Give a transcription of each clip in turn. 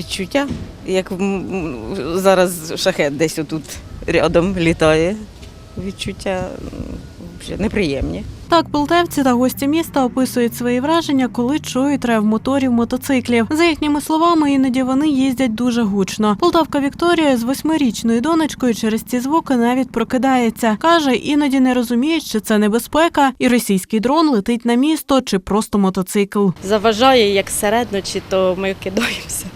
відчуття, як зараз шахет десь отут рядом літає. Відчуття неприємні. Так, полтавці та гості міста описують свої враження, коли чують рев моторів мотоциклів. За їхніми словами, іноді вони їздять дуже гучно. Полтавка Вікторія з восьмирічною донечкою через ці звуки навіть прокидається. каже, іноді не розуміє, що це небезпека, і російський дрон летить на місто чи просто мотоцикл. заважає як середньо, чи то ми кидаємося.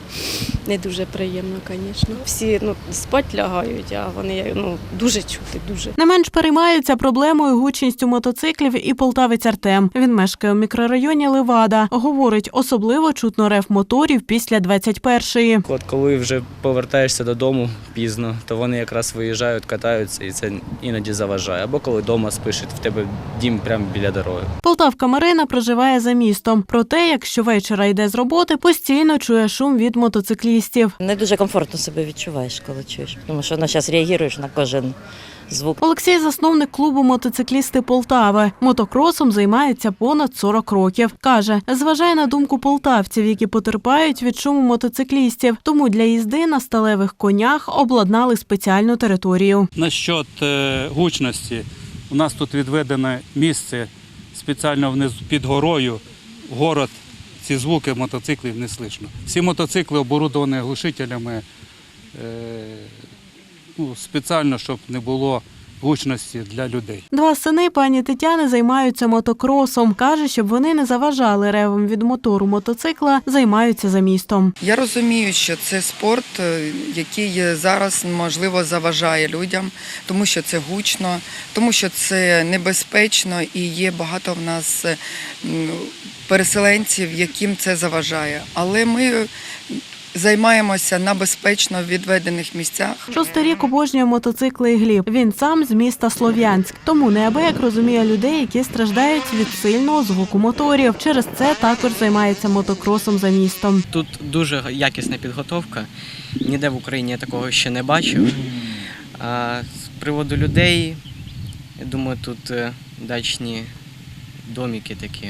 Не дуже приємно, звісно. Всі ну, спать лягають, а вони ну, дуже чути, дуже. Не менш переймаються проблемою гучністю мотоциклів і полтавець Артем. Він мешкає у мікрорайоні Левада. Говорить, особливо чутно рев моторів після 21-ї. От коли вже повертаєшся додому пізно, то вони якраз виїжджають, катаються, і це іноді заважає. Або коли вдома спиш, і в тебе дім прямо біля дороги. Полтавка Марина проживає за містом. Проте, якщо вечора йде з роботи, постійно чує шум від мотоциклістів. Не дуже комфортно себе відчуваєш, коли чуєш, тому що ну, зараз реагуєш на кожен звук. Олексій засновник клубу мотоциклісти Полтави. Мотокросом займається понад 40 років. Каже, зважає на думку полтавців, які потерпають від шуму мотоциклістів. Тому для їзди на сталевих конях обладнали спеціальну територію. Насчет е, гучності, у нас тут відведене місце спеціально внизу під горою. Город ці звуки мотоциклів не слышно. Всі мотоцикли оборудовані глушителями е, ну, спеціально, щоб не було гучності для людей. Два сини пані Тетяни займаються мотокросом. Каже, щоб вони не заважали ревом від мотору мотоцикла, займаються за містом. Я розумію, що це спорт, е, який зараз можливо заважає людям, тому що це гучно, тому що це небезпечно і є багато в нас е, переселенців, яким це заважає. Але ми займаємося на безпечно відведених місцях. Шостий рік обожнює мотоцикли і гліб. Він сам з міста Слов'янськ. Тому неабияк розуміє людей, які страждають від сильного звуку моторів. Через це також займається мотокросом за містом. Тут дуже якісна підготовка. Ніде в Україні я такого ще не бачив. А з приводу людей, я думаю, тут е, дачні доміки такі.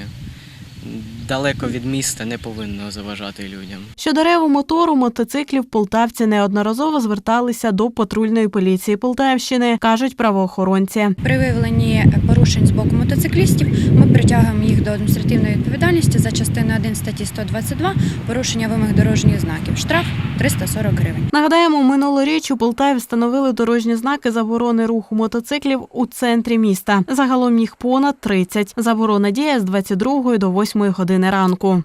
Далеко від міста не повинно заважати людям. Щодо реву мотору мотоциклів полтавці неодноразово зверталися до патрульної поліції Полтавщини, кажуть правоохоронці. При виявленні порушень з боку мотоциклістів ми притягуємо їх до адміністративної відповідальності за частиною 1 статті 122 порушення вимог дорожніх знаків. Штраф 340 гривень. Нагадаємо, минулоріч у Полтаві встановили дорожні знаки заборони руху мотоциклів у центрі міста. Загалом їх понад 30. Заборона діє з 22 до 8 години ранку.